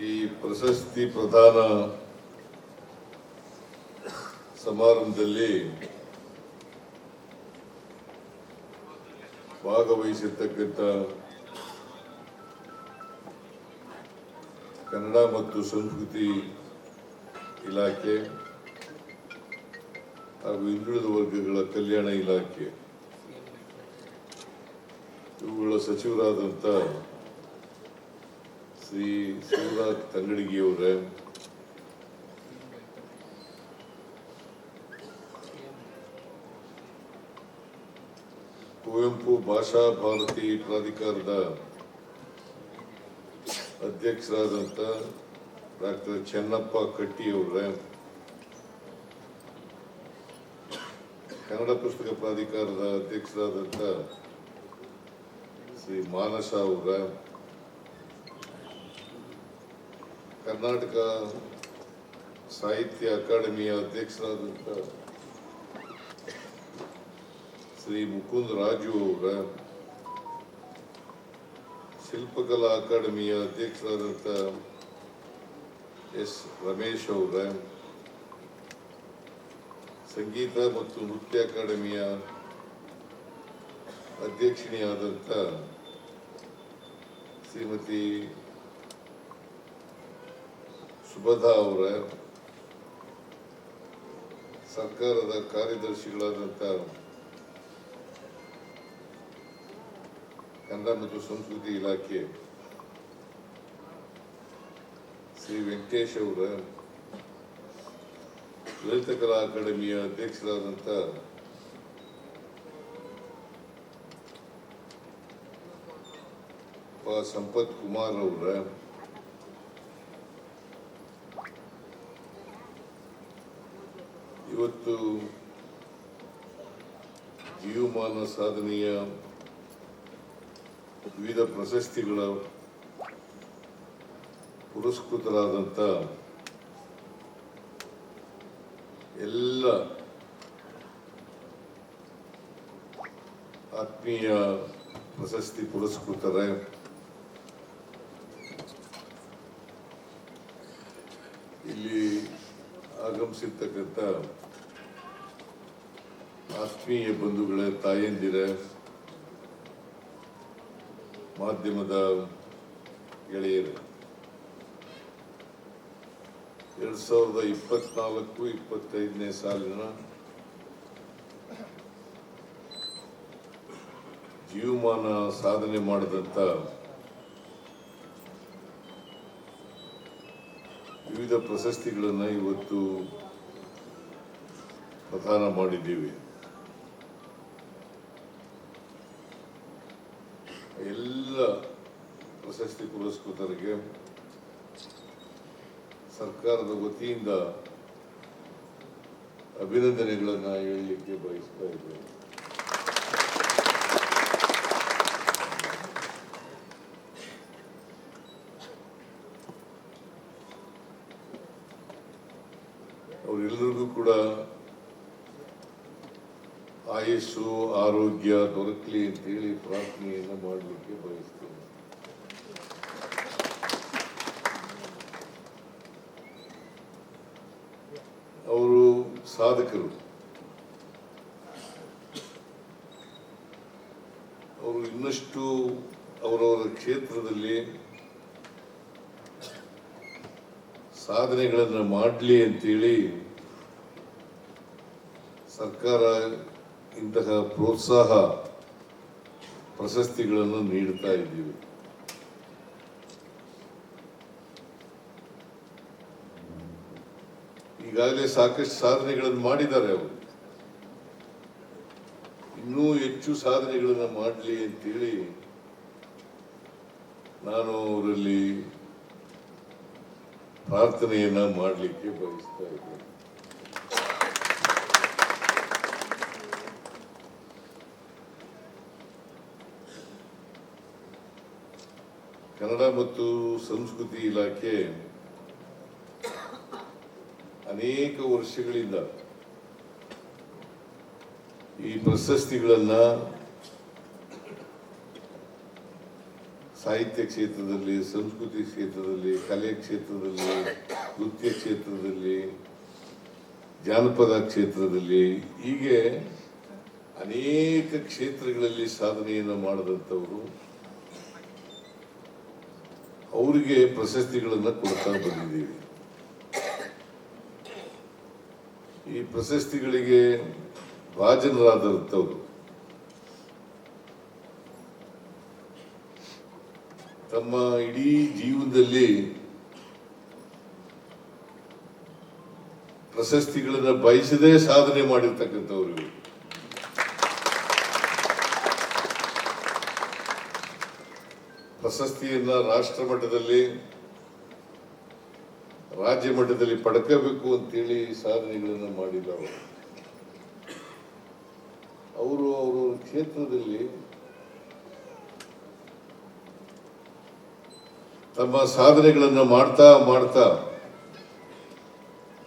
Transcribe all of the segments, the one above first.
ಈ ಪ್ರಶಸ್ತಿ ಪ್ರದಾನ ಸಮಾರಂಭದಲ್ಲಿ ಭಾಗವಹಿಸಿರ್ತಕ್ಕಂಥ ಕನ್ನಡ ಮತ್ತು ಸಂಸ್ಕೃತಿ ಇಲಾಖೆ ಹಾಗೂ ಹಿಂದುಳಿದ ವರ್ಗಗಳ ಕಲ್ಯಾಣ ಇಲಾಖೆ. ಇವುಗಳ ಸಚಿವರಾದಂಥ ಶ್ರೀ ಶಿವರಾಜ್ ತಂಗಡಿಗಿಯವರೇ. ಕುವೆಂಪು ಭಾಷಾ ಭಾರತಿ ಪ್ರಾಧಿಕಾರದ ಅಧ್ಯಕ್ಷರಾದಂಥ ಡಾಕ್ಟರ್ ಚೆನ್ನಪ್ಪ ಕಟ್ಟಿಯವರೇ. ಕನ್ನಡ ಪುಸ್ತಕ ಪ್ರಾಧಿಕಾರದ ಅಧ್ಯಕ್ಷರಾದಂಥ ಶ್ರೀ ಮಾನಸ ಅವರ. ಕರ್ನಾಟಕ ಸಾಹಿತ್ಯ ಅಕಾಡೆಮಿಯ ಅಧ್ಯಕ್ಷರಾದಂಥ ಶ್ರೀ ಮುಕುಂದ್ ರಾಜು ಅವರ ಶಿಲ್ಪಕಲಾ ಅಕಾಡೆಮಿಯ ಅಧ್ಯಕ್ಷರಾದಂಥ ಎಸ್ ರಮೇಶ್ ಅವರ ಸಂಗೀತ ಮತ್ತು ನೃತ್ಯ ಅಕಾಡೆಮಿಯ ಅಧ್ಯಕ್ಷಿಣಿಯಾದಂಥ ಶ್ರೀಮತಿ ಸುಭದ್ರಾ ಅವರ, ಸರ್ಕಾರದ ಕಾರ್ಯದರ್ಶಿಗಳಾದಂಥ ಕನ್ನಡ ಮತ್ತು ಸಂಸ್ಕೃತಿ ಇಲಾಖೆ ಶ್ರೀ ವೆಂಕಟೇಶ್ ಅವರ, ಲಲಿತ ಕಲಾ ಅಕಾಡೆಮಿಯ ಅಧ್ಯಕ್ಷರಾದಂಥ ಸಂಪತ್ ಕುಮಾರ್ ಅವರ ಇವತ್ತು ಜೀವಮಾನ ಸಾಧನೆಯ ವಿವಿಧ ಪ್ರಶಸ್ತಿಗಳ ಪುರಸ್ಕೃತರಾದಂಥ ಎಲ್ಲ ಆತ್ಮೀಯ ಪ್ರಶಸ್ತಿ ಪುರಸ್ಕೃತರ ಇಲ್ಲಿ ಆಗಮಿಸಿರ್ತಕ್ಕಂಥ ಆತ್ಮೀಯ ಬಂಧುಗಳ, ತಾಯಂದಿರ, ಮಾಧ್ಯಮದ ಗೆಳೆಯರು, ಎರಡ್ ಸಾವಿರದ ಇಪ್ಪತ್ನಾಲ್ಕು, ಇಪ್ಪತ್ತೈದನೇ ಸಾಲಿನ ಜೀವಮಾನ ಸಾಧನೆ ಮಾಡಿದಂಥ ವಿವಿಧ ಪ್ರಶಸ್ತಿಗಳನ್ನು ಇವತ್ತು ಪ್ರದಾನ ಮಾಡಿದ್ದೀವಿ. ಎಲ್ಲ ಪ್ರಶಸ್ತಿ ಪುರಸ್ಕೃತರಿಗೆ ಸರ್ಕಾರದ ವತಿಯಿಂದ ಅಭಿನಂದನೆಗಳನ್ನು ಹೇಳಲಿಕ್ಕೆ ಬಯಸ್ತಾ ಇದ್ದೇನೆ. ಅವರೆಲ್ಲರಿಗೂ ಕೂಡ ಆಯುಸ್ಸು ಆರೋಗ್ಯ ದೊರಕಲಿ ಅಂತೇಳಿ ಪ್ರಾರ್ಥನೆಯನ್ನು ಮಾಡಲಿಕ್ಕೆ ಬಯಸ್ತೇನೆ. ಅವರು ಸಾಧಕರು. ಅವರು ಇನ್ನಷ್ಟು ಅವರವರ ಕ್ಷೇತ್ರದಲ್ಲಿ ಸಾಧನೆಗಳನ್ನು ಮಾಡಲಿ ಅಂತೇಳಿ ಸರ್ಕಾರ ಇಂತಹ ಪ್ರೋತ್ಸಾಹ ಪ್ರಶಸ್ತಿಗಳನ್ನು ನೀಡ್ತಾ ಇದ್ದೀವಿ. ಈಗಾಗಲೇ ಸಾಕಷ್ಟು ಸಾಧನೆಗಳನ್ನು ಮಾಡಿದ್ದಾರೆ ಅವರು. ಇನ್ನೂ ಹೆಚ್ಚು ಸಾಧನೆಗಳನ್ನು ಮಾಡಲಿ ಅಂತೇಳಿ ನಾನು ಅವರಲ್ಲಿ ಪ್ರಾರ್ಥನೆಯನ್ನ ಮಾಡಲಿಕ್ಕೆ ಬಯಸ್ತಾ ಇದ್ದೇನೆ. ಕನ್ನಡ ಮತ್ತು ಸಂಸ್ಕೃತಿ ಇಲಾಖೆ ಅನೇಕ ವರ್ಷಗಳಿಂದ ಈ ಪ್ರಶಸ್ತಿಗಳನ್ನ ಸಾಹಿತ್ಯ ಕ್ಷೇತ್ರದಲ್ಲಿ, ಸಂಸ್ಕೃತಿ ಕ್ಷೇತ್ರದಲ್ಲಿ, ಕಲೆ ಕ್ಷೇತ್ರದಲ್ಲಿ, ನೃತ್ಯ ಕ್ಷೇತ್ರದಲ್ಲಿ, ಜಾನಪದ ಕ್ಷೇತ್ರದಲ್ಲಿ ಹೀಗೆ ಅನೇಕ ಕ್ಷೇತ್ರಗಳಲ್ಲಿ ಸಾಧನೆಯನ್ನು ಮಾಡಿದಂಥವರು ಅವರಿಗೆ ಪ್ರಶಸ್ತಿಗಳನ್ನು ಕೊಡ್ತಾ ಬಂದಿದ್ದೀವಿ. ಈ ಪ್ರಶಸ್ತಿಗಳಿಗೆ ಭಾಜನರಾದಂಥವ್ರು ತಮ್ಮ ಇಡೀ ಜೀವನದಲ್ಲಿ ಪ್ರಶಸ್ತಿಗಳನ್ನು ಬಯಸದೇ ಸಾಧನೆ ಮಾಡಿರ್ತಕ್ಕಂಥವ್ರು ಪ್ರಶಸ್ತಿಯನ್ನ ರಾಷ್ಟ್ರ ಮಟ್ಟದಲ್ಲಿ, ರಾಜ್ಯ ಮಟ್ಟದಲ್ಲಿ ಪಡ್ಕೋಬೇಕು ಅಂತೇಳಿ ಸಾಧನೆಗಳನ್ನು ಮಾಡಿದವರು. ಅವರು ಅವರು ಕ್ಷೇತ್ರದಲ್ಲಿ ತಮ್ಮ ಸಾಧನೆಗಳನ್ನು ಮಾಡ್ತಾ ಮಾಡ್ತಾ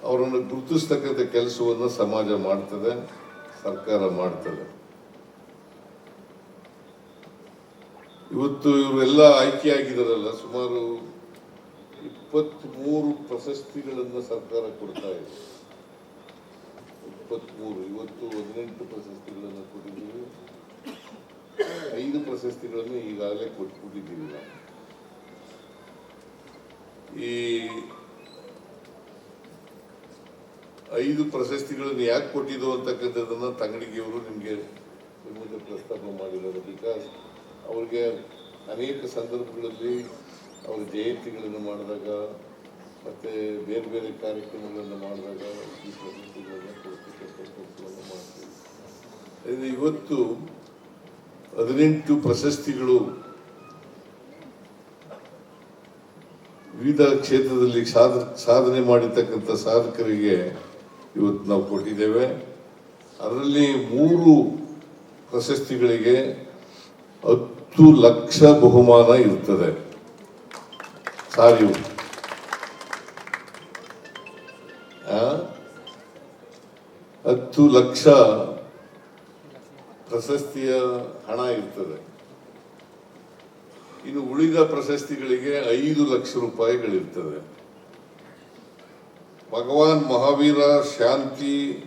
ಅವರನ್ನು ಗುರುತಿಸ್ತಕ್ಕಂಥ ಕೆಲಸವನ್ನು ಸಮಾಜ ಮಾಡ್ತದೆ, ಸರ್ಕಾರ ಮಾಡ್ತದೆ. ಇವತ್ತು ಇವರೆಲ್ಲ ಆಯ್ಕೆಯಾಗಿದ್ದಾರಲ್ಲ ಸುಮಾರು ಇಪ್ಪತ್ಮೂರು ಪ್ರಶಸ್ತಿಗಳನ್ನು ಸರ್ಕಾರ ಕೊಡ್ತಾ ಇದೆ. ಇಪ್ಪತ್ಮೂರು, ಇವತ್ತು ಹದಿನೆಂಟು ಪ್ರಶಸ್ತಿಗಳನ್ನ ಕೊಟ್ಟಿದ್ದೀವಿ. ಐದು ಪ್ರಶಸ್ತಿಗಳನ್ನು ಈಗಾಗಲೇ ಕೊಟ್ಬಿಟ್ಟಿದ್ದೀವಿ ನಾವು. ಈ ಐದು ಪ್ರಶಸ್ತಿಗಳನ್ನು ಯಾಕೆ ಕೊಟ್ಟಿದ್ದು ಅಂತಕ್ಕಂಥದ್ದನ್ನ ತಂಗಡಿಗೆಯವರು ನಿಮಗೆ ನಿಮಗೆ ಪ್ರಸ್ತಾಪ ಮಾಡಿದ್ದಾರೆ. ಬಿಕಾಸ್ ಅವ್ರಿಗೆ ಅನೇಕ ಸಂದರ್ಭಗಳಲ್ಲಿ ಅವ್ರ ಜಯಂತಿಗಳನ್ನು ಮಾಡಿದಾಗ, ಮತ್ತು ಬೇರೆ ಬೇರೆ ಕಾರ್ಯಕ್ರಮಗಳನ್ನು ಮಾಡಿದಾಗ ಈ ಪ್ರಶಸ್ತಿಗಳನ್ನು ಕೊಡ್ತಕ್ಕಂಥ ಕೆಲಸವನ್ನು ಮಾಡ್ತೀವಿ. ಅದೇ ಇವತ್ತು ಹದಿನೆಂಟು ಪ್ರಶಸ್ತಿಗಳು ವಿವಿಧ ಕ್ಷೇತ್ರದಲ್ಲಿ ಸಾಧ, ಸಾಧನೆ ಮಾಡಿರ್ತಕ್ಕಂಥ ಸಾಧಕರಿಗೆ ಇವತ್ತು ನಾವು ಕೊಟ್ಟಿದ್ದೇವೆ. ಅದರಲ್ಲಿ ಮೂರು ಪ್ರಶಸ್ತಿಗಳಿಗೆ ಹತ್ತು ಲಕ್ಷ ಬಹುಮಾನ ಇರ್ತದೆ. ಸಾರಿ. ಆ? ಹತ್ತು ಲಕ್ಷ ಪ್ರಶಸ್ತಿಯ ಹಣ ಇರ್ತದೆ. ಇನ್ನು ಉಳಿದ ಪ್ರಶಸ್ತಿಗಳಿಗೆ ಐದು ಲಕ್ಷ ರೂಪಾಯಿಗಳಿರ್ತದೆ. ಭಗವಾನ್ ಮಹಾವೀರ ಶಾಂತಿ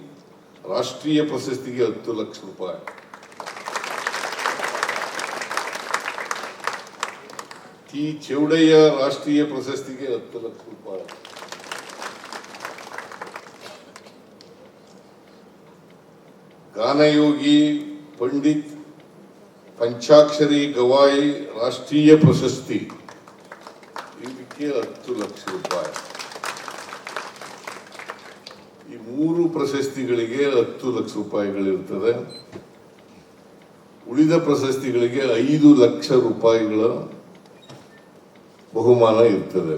ರಾಷ್ಟ್ರೀಯ ಪ್ರಶಸ್ತಿಗೆ ಹತ್ತು ಲಕ್ಷ ರೂಪಾಯಿ. ಟಿ ಚೌಡಯ್ಯ ರಾಷ್ಟ್ರೀಯ ಪ್ರಶಸ್ತಿಗೆ ಹತ್ತು ಲಕ್ಷ ರೂಪಾಯಿ. ಗಾನಯೋಗಿ ಪಂಡಿತ್ ಪಂಚಾಕ್ಷರಿ ಗವಾಯಿ ರಾಷ್ಟ್ರೀಯ ಪ್ರಶಸ್ತಿ. ಇದಕ್ಕೆ ಹತ್ತು ಲಕ್ಷ ರೂಪಾಯಿ. ಈ ಮೂರು ಪ್ರಶಸ್ತಿಗಳಿಗೆ ಹತ್ತು ಲಕ್ಷ ರೂಪಾಯಿಗಳಿರ್ತದೆ. ಉಳಿದ ಪ್ರಶಸ್ತಿಗಳಿಗೆ ಐದು ಲಕ್ಷ ರೂಪಾಯಿಗಳ ಬಹುಮಾನ ಇರ್ತದೆ.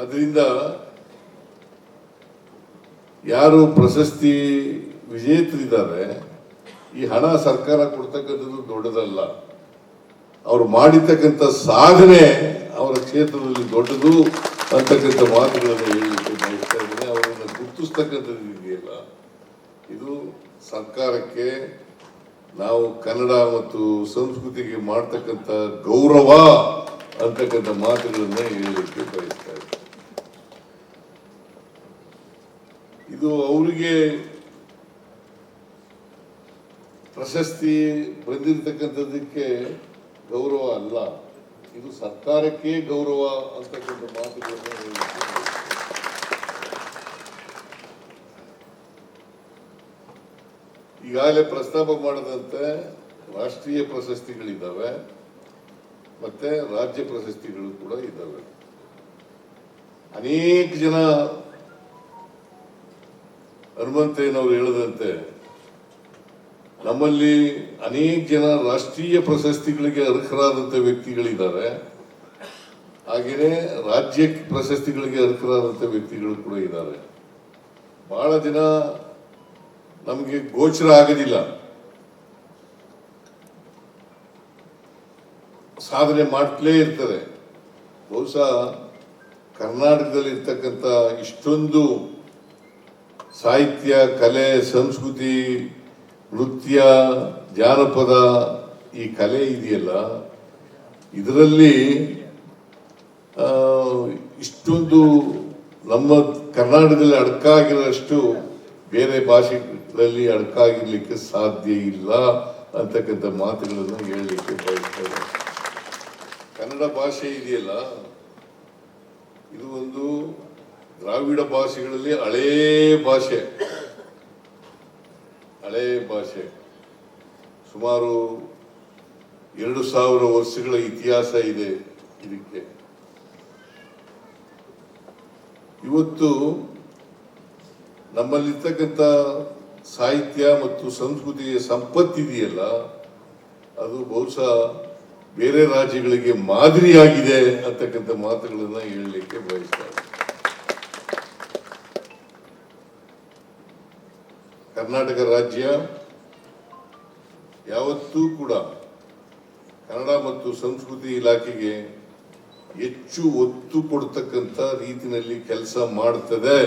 ಅದರಿಂದ ಯಾರು ಪ್ರಶಸ್ತಿ ವಿಜೇತರಿದ್ದಾರೆ, ಈ ಹಣ ಸರ್ಕಾರ ಕೊಡ್ತಕ್ಕಂಥದ್ದು ದೊಡ್ಡದಲ್ಲ. ಅವರು ಮಾಡಿರ್ತಕ್ಕಂಥ ಸಾಧನೆ ಅವರ ಕ್ಷೇತ್ರದಲ್ಲಿ ದೊಡ್ಡದು ಅಂತಕ್ಕಂಥ ಮಾತುಗಳನ್ನು ಹೇಳಲಿಕ್ಕೆ ಬಯಸ್ತಾ ಇದ್ದೇನೆ. ಅವರನ್ನು ಗುರುತಿಸ್ತಕ್ಕಂಥದ್ದು ಇದೆಯಲ್ಲ ಇದು ಸರ್ಕಾರಕ್ಕೆ ನಾವು ಕನ್ನಡ ಮತ್ತು ಸಂಸ್ಕೃತಿಗೆ ಮಾಡ್ತಕ್ಕಂಥ ಗೌರವ ಅಂತಕ್ಕಂಥ ಮಾತುಗಳನ್ನ ಹೇಳಲಿಕ್ಕೆ ಬಯಸ್ತಾ ಇದು ಅವರಿಗೆ ಪ್ರಶಸ್ತಿ ಬಂದಿರತಕ್ಕಂಥದ್ದಕ್ಕೆ ಗೌರವ ಅಲ್ಲ. ಇದು ಸರ್ಕಾರಕ್ಕೆ ಗೌರವ ಅಂತಕ್ಕಂಥ ಮಾತುಗಳನ್ನ ಹೇಳಲಿಕ್ಕೆ ಈಗಾಗಲೇ ಪ್ರಸ್ತಾಪ ಮಾಡದಂತೆ ರಾಷ್ಟ್ರೀಯ ಪ್ರಶಸ್ತಿಗಳಿದ್ದಾವೆ, ಮತ್ತೆ ರಾಜ್ಯ ಪ್ರಶಸ್ತಿಗಳು ಕೂಡ ಇದ್ದಾವೆ. ಅನೇಕ ಜನ ಹನುಮಂತಯ್ಯನವರು ಹೇಳದಂತೆ, ನಮ್ಮಲ್ಲಿ ಅನೇಕ ಜನ ರಾಷ್ಟ್ರೀಯ ಪ್ರಶಸ್ತಿಗಳಿಗೆ ಅರ್ಹರಾದಂಥ ವ್ಯಕ್ತಿಗಳಿದ್ದಾರೆ. ಹಾಗೆಯೇ ರಾಜ್ಯ ಪ್ರಶಸ್ತಿಗಳಿಗೆ ಅರ್ಹರಾದಂಥ ವ್ಯಕ್ತಿಗಳು ಕೂಡ ಇದ್ದಾರೆ. ಬಹಳ ಜನ ನಮಗೆ ಗೋಚರ ಆಗೋದಿಲ್ಲ. ಸಾಧನೆ ಮಾಡ್ಲೇ ಇರ್ತದೆ. ಬಹುಶಃ ಕರ್ನಾಟಕದಲ್ಲಿ ಇರ್ತಕ್ಕಂಥ ಇಷ್ಟೊಂದು ಸಾಹಿತ್ಯ, ಕಲೆ, ಸಂಸ್ಕೃತಿ, ನೃತ್ಯ, ಜಾನಪದ ಈ ಕಲೆ ಇದೆಯಲ್ಲ, ಇದರಲ್ಲಿ ಇಷ್ಟೊಂದು ನಮ್ಮ ಕರ್ನಾಟಕದಲ್ಲಿ ಅಡಕಾಗಿರೋಷ್ಟು ಬೇರೆ ಭಾಷೆಗಳಲ್ಲಿ ಅಡಕಾಗಿರ್ಲಿಕ್ಕೆ ಸಾಧ್ಯ ಇಲ್ಲ ಅಂತಕ್ಕಂಥ ಮಾತುಗಳನ್ನು ಹೇಳಲಿಕ್ಕೆ ಬಯಸ್ತಾರೆ ಕನ್ನಡ ಭಾಷೆ ಇದೆಯಲ್ಲ, ಇದು ಒಂದು ದ್ರಾವಿಡ ಭಾಷೆಗಳಲ್ಲಿ ಹಳೇ ಭಾಷೆ. ಹಳೇ ಭಾಷೆ. ಸುಮಾರು ಎರಡು ಸಾವಿರ ವರ್ಷಗಳ ಇತಿಹಾಸ ಇದೆ ಇದಕ್ಕೆ. ಇವತ್ತು ನಮ್ಮಲ್ಲಿರ್ತಕ್ಕಂಥ ಸಾಹಿತ್ಯ ಮತ್ತು ಸಂಸ್ಕೃತಿಯ ಸಂಪತ್ತಿದೆಯಲ್ಲ ಅದು ಬಹುಶಃ ಬೇರೆ ರಾಜ್ಯಗಳಿಗೆ ಮಾದರಿಯಾಗಿದೆ ಅಂತಕ್ಕಂಥ ಮಾತುಗಳನ್ನು ಹೇಳಲಿಕ್ಕೆ ಬಯಸ್ತಾರೆ ಕರ್ನಾಟಕ ರಾಜ್ಯ ಯಾವತ್ತೂ ಕೂಡ ಕನ್ನಡ ಮತ್ತು ಸಂಸ್ಕೃತಿ ಇಲಾಖೆಗೆ ಹೆಚ್ಚು ಒತ್ತು ಕೊಡ್ತಕ್ಕಂಥ ರೀತಿಯಲ್ಲಿ ಕೆಲಸ ಮಾಡ್ತದೆ.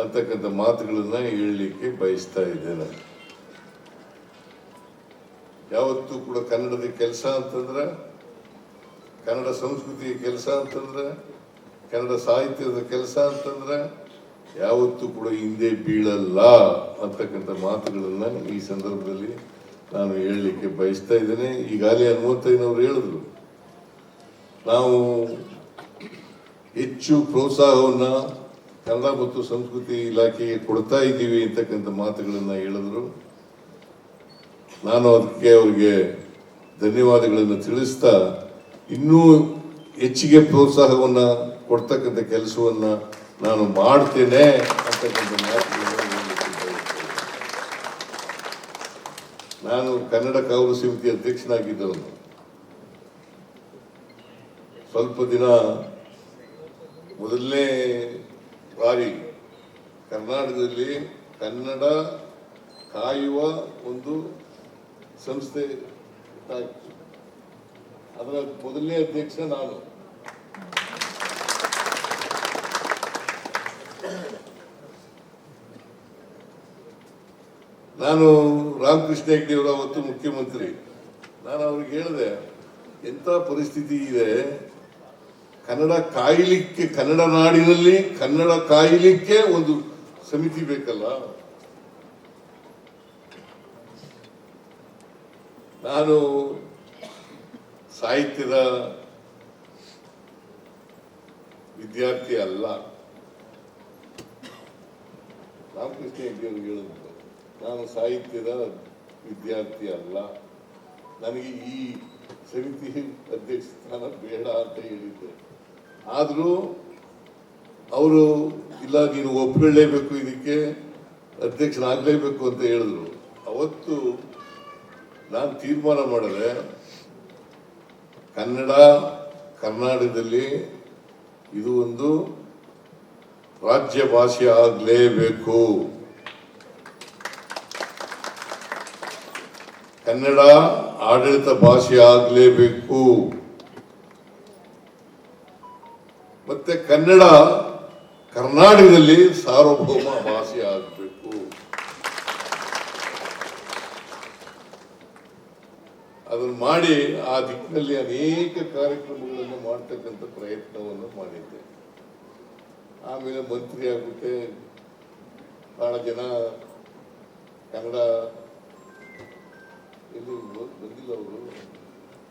ಅಂತಕ್ಕಂಥ ಮಾತುಗಳನ್ನ ಹೇಳಲಿಕ್ಕೆ ಬಯಸ್ತಾ ಇದ್ದೇನೆ. ಯಾವತ್ತೂ ಕೂಡ ಕನ್ನಡದ ಕೆಲಸ ಅಂತಂದ್ರೆ, ಕನ್ನಡ ಸಂಸ್ಕೃತಿಯ ಕೆಲಸ ಅಂತಂದ್ರೆ, ಕನ್ನಡ ಸಾಹಿತ್ಯದ ಕೆಲಸ ಅಂತಂದ್ರೆ ಯಾವತ್ತೂ ಕೂಡ ಹಿಂದೆ ಬೀಳಲ್ಲ ಅಂತಕ್ಕಂಥ ಮಾತುಗಳನ್ನ ಈ ಸಂದರ್ಭದಲ್ಲಿ ನಾನು ಹೇಳಲಿಕ್ಕೆ ಬಯಸ್ತಾ ಇದ್ದೇನೆ. ಈಗಾಗಲೇ ಹನುಮಂತಯ್ಯನವರು ಹೇಳಿದ್ರು. ನಾವು ಹೆಚ್ಚು ಪ್ರೋತ್ಸಾಹವನ್ನ ಕನ್ನಡ ಮತ್ತು ಸಂಸ್ಕೃತಿ ಇಲಾಖೆಗೆ ಕೊಡ್ತಾ ಇದ್ದೀವಿ ಅಂತಕ್ಕಂಥ ಮಾತುಗಳನ್ನು ಹೇಳಿದ್ರು. ನಾನು ಅದಕ್ಕೆ ಅವರಿಗೆ ಧನ್ಯವಾದಗಳನ್ನು ತಿಳಿಸ್ತಾ ಇನ್ನೂ ಹೆಚ್ಚಿಗೆ ಪ್ರೋತ್ಸಾಹವನ್ನು ಕೊಡ್ತಕ್ಕಂಥ ಕೆಲಸವನ್ನು ನಾನು ಮಾಡ್ತೇನೆ ಅಂತಕ್ಕಂಥ ಮಾತುಗಳನ್ನು ನಾನು ಕನ್ನಡ ಕಾವಲು ಸಮಿತಿ ಅಧ್ಯಕ್ಷನಾಗಿದ್ದವನು. ಸ್ವಲ್ಪ ದಿನ ಮೊದಲನೇ ಬಾರಿ. ಕರ್ನಾಟಕದಲ್ಲಿ ಕನ್ನಡ ಕಾಯುವ ಒಂದು ಸಂಸ್ಥೆ. ಅದರ ಮೊದಲನೇ ಅಧ್ಯಕ್ಷ ನಾನು. ನಾನು ರಾಮಕೃಷ್ಣ ಹೆಗ್ಡೆ ಅವರು ಅವತ್ತು ಮುಖ್ಯಮಂತ್ರಿ. ನಾನು ಅವ್ರಿಗೆ ಹೇಳಿದೆ, ಎಂಥ ಪರಿಸ್ಥಿತಿ ಇದೆ ಕನ್ನಡ ಕಾಯಲಿಕ್ಕೆ, ಕನ್ನಡ ನಾಡಿನಲ್ಲಿ ಕನ್ನಡ ಕಾಯಲಿಕ್ಕೆ ಒಂದು ಸಮಿತಿ ಬೇಕಲ್ಲ? ನಾನು ಸಾಹಿತ್ಯದ ವಿದ್ಯಾರ್ಥಿ ಅಲ್ಲ. ರಾಮಕೃಷ್ಣ ಹೆಗ್ಡೆ ಅವರು ಹೇಳಿದ್ರು ನಾನು ಸಾಹಿತ್ಯದ ವಿದ್ಯಾರ್ಥಿ ಅಲ್ಲ. ನನಗೆ ಈ ಸಮಿತಿ ಅಧ್ಯಕ್ಷ ಸ್ಥಾನ ಬೇಡ ಅಂತ ಹೇಳಿದ್ದೆ. ಆದರೂ ಅವರು ಇಲ್ಲ ನೀನು ಒಪ್ಪಿಕೊಳ್ಳೇಬೇಕು, ಇದಕ್ಕೆ ಅಧ್ಯಕ್ಷನಾಗಲೇಬೇಕು ಅಂತ ಹೇಳಿದ್ರು. ಅವತ್ತು ನಾನು ತೀರ್ಮಾನ ಮಾಡಿದೆ ಕನ್ನಡ ಕರ್ನಾಟಕದಲ್ಲಿ ಇದು ಒಂದು ರಾಜ್ಯ ಭಾಷೆ ಆಗಲೇಬೇಕು. ಕನ್ನಡ ಆಡಳಿತ ಭಾಷೆ ಆಗಲೇಬೇಕು. ಮತ್ತೆ ಕನ್ನಡ ಕರ್ನಾಟಕದಲ್ಲಿ ಸಾರ್ವಭೌಮ ಭಾಷೆ ಆಗಬೇಕು. ಅದನ್ನು ಮಾಡಿ ಆ ದಿಕ್ಕಿನಲ್ಲಿ ಅನೇಕ ಕಾರ್ಯಕ್ರಮಗಳನ್ನು ಮಾಡ್ತಕ್ಕಂಥ ಪ್ರಯತ್ನವನ್ನು ಮಾಡಿದ್ದೆ. ಆಮೇಲೆ ಮಂತ್ರಿ ಆಗ್ಬಿಟ್ಟೆ. ಬಹಳ ಜನ ಕನ್ನಡ ಎಲ್ಲಿ ಬಂದಿಲ್ಲ ಅವರು.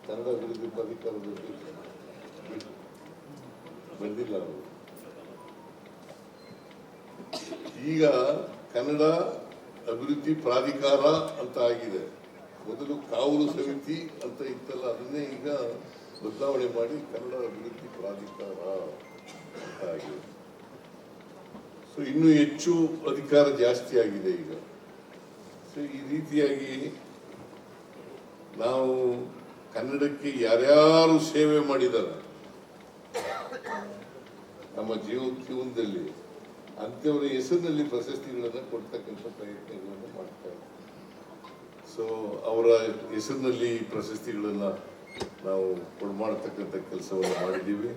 ಕನ್ನಡ ಅಭಿವೃದ್ಧಿ ಪ್ರಾಧಿಕಾರದಲ್ಲಿ ಬಂದಿಲ್ಲ ಅವರು. ಈಗ ಕನ್ನಡ ಅಭಿವೃದ್ಧಿ ಪ್ರಾಧಿಕಾರ ಅಂತ ಆಗಿದೆ. ಮೊದಲು ಕಾವಲು ಸಮಿತಿ ಅಂತ ಇತ್ತಲ್ಲ, ಅದನ್ನೇ ಈಗ ಬದಲಾವಣೆ ಮಾಡಿ ಕನ್ನಡ ಅಭಿವೃದ್ಧಿ ಪ್ರಾಧಿಕಾರ ಅಂತ ಆಗಿದೆ. ಸೊ ಇನ್ನೂ ಹೆಚ್ಚು ಅಧಿಕಾರ ಜಾಸ್ತಿ ಆಗಿದೆ ಈಗ. ಸೊ ಈ ರೀತಿಯಾಗಿ ನಾವು ಕನ್ನಡಕ್ಕೆ ಯಾರ್ಯಾರು ಸೇವೆ ಮಾಡಿದ್ದಾರೆ ನಮ್ಮ ಜೀವ ಜೀವನದಲ್ಲಿ ಅಂಥವರ ಹೆಸರಿನಲ್ಲಿ ಪ್ರಶಸ್ತಿಗಳನ್ನು ಕೊಡ್ತಕ್ಕಂಥ ಪ್ರಯತ್ನಗಳನ್ನು ಮಾಡ್ತಾ ಇದ್ದೀವಿ ಸೊ ಅವರ ಹೆಸರಿನಲ್ಲಿ ಪ್ರಶಸ್ತಿಗಳನ್ನ ನಾವು ಕೊಡ್ಮಾಡ್ತಕ್ಕಂಥ ಕೆಲಸವನ್ನು ಮಾಡಿದ್ದೀವಿ.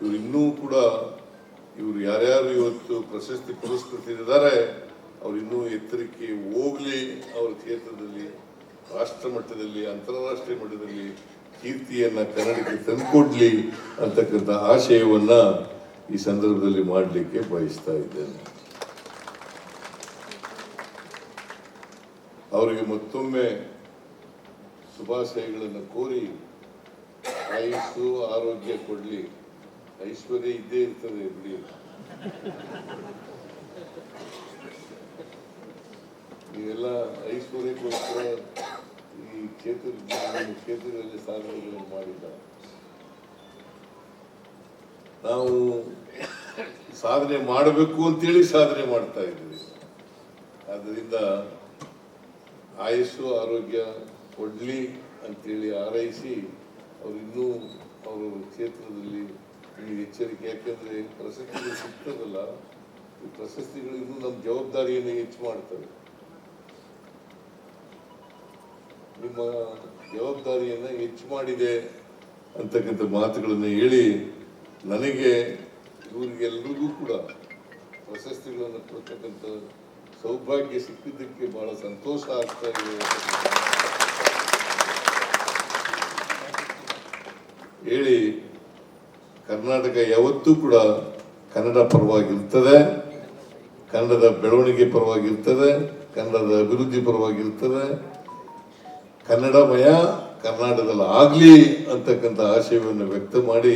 ಇವರು ಇನ್ನೂ ಕೂಡ ಇವರು ಯಾರ್ಯಾರು ಇವತ್ತು ಪ್ರಶಸ್ತಿ ಪುರಸ್ಕೃತರಿದ್ದಾರೆ, ಅವ್ರು ಇನ್ನೂ ಎತ್ತರಕ್ಕೆ ಹೋಗ್ಲಿ ಅವ್ರ ಕ್ಷೇತ್ರದಲ್ಲಿ ರಾಷ್ಟ್ರ ಮಟ್ಟದಲ್ಲಿ, ಅಂತಾರಾಷ್ಟ್ರೀಯ ಮಟ್ಟದಲ್ಲಿ ಕೀರ್ತಿಯನ್ನ ಕನ್ನಡಕ್ಕೆ ತಂದುಕೊಡ್ಲಿ ಅಂತಕ್ಕಂಥ ಆಶಯವನ್ನ ಈ ಸಂದರ್ಭದಲ್ಲಿ ಮಾಡಲಿಕ್ಕೆ ಬಯಸ್ತಾ ಇದ್ದೇನೆ. ಅವರಿಗೆ ಮತ್ತೊಮ್ಮೆ ಶುಭಾಶಯಗಳನ್ನು ಕೋರಿ ಆಯುಸ್ಸು ಆರೋಗ್ಯ ಕೊಡ್ಲಿ. ಐಶ್ವರ್ಯ ಇದ್ದೇ ಇರ್ತದೆ ಬಿಡಿ. ನೀವೆಲ್ಲ ಐಶ್ವರ್ಯಕ್ಕೋಸ್ಕರ ಈ ಕ್ಷೇತ್ರ ನಿಮ್ಮ ಕ್ಷೇತ್ರದಲ್ಲಿ ಸಾಧನೆಗಳನ್ನು ಮಾಡಿಲ್ಲ ನಾವು ಸಾಧನೆ ಮಾಡಬೇಕು ಅಂತೇಳಿ ಸಾಧನೆ ಮಾಡ್ತಾ ಇದ್ದೀವಿ. ಆದ್ದರಿಂದ ಆಯಸ್ಸು, ಆರೋಗ್ಯ ಕೊಡ್ಲಿ ಅಂತೇಳಿ ಆರೈಸಿ ಅವರು ಇನ್ನೂ ಅವರು ಕ್ಷೇತ್ರದಲ್ಲಿ ಈ ಎಚ್ಚರಿಕೆ, ಯಾಕೆಂದರೆ ಪ್ರಶಸ್ತಿಗಳು ಸಿಗ್ತದಲ್ಲ, ಈ ಪ್ರಶಸ್ತಿಗಳು ಇನ್ನೂ ನಮ್ಮ ಜವಾಬ್ದಾರಿಯನ್ನು ಹೆಚ್ಚು ಮಾಡ್ತವೆ. ನಿಮ್ಮ ಜವಾಬ್ದಾರಿಯನ್ನು ಹೆಚ್ಚು ಮಾಡಿದೆ ಅಂತಕ್ಕಂಥ ಮಾತುಗಳನ್ನು ಹೇಳಿ ನನಗೆ ಇವರಿಗೆಲ್ಲರಿಗೂ ಕೂಡ ಪ್ರಶಸ್ತಿಗಳನ್ನು ಕೊಡ್ತಕ್ಕಂಥ ಸೌಭಾಗ್ಯ ಸಿಕ್ಕಿದ್ದಕ್ಕೆ ಬಹಳ ಸಂತೋಷ ಆಗ್ತಾ ಇದೆ. ಹೇಳಿ, ಕರ್ನಾಟಕ ಯಾವತ್ತೂ ಕೂಡ ಕನ್ನಡ ಪರವಾಗಿರ್ತದೆ. ಕನ್ನಡದ ಬೆಳವಣಿಗೆ ಪರವಾಗಿರ್ತದೆ. ಕನ್ನಡದ ಅಭಿವೃದ್ಧಿ ಪರವಾಗಿರ್ತದೆ. ಕನ್ನಡಮಯ ಕರ್ನಾಟಕದಲ್ಲಿ ಆಗಲಿ ಅಂತಕ್ಕಂಥ ಆಶಯವನ್ನು ವ್ಯಕ್ತ ಮಾಡಿ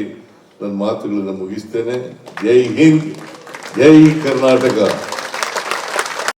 ನನ್ನ ಮಾತುಗಳನ್ನು ಮುಗಿಸ್ತೇನೆ. ಜೈ ಹಿಂದ್ ಜೈ ಕರ್ನಾಟಕ.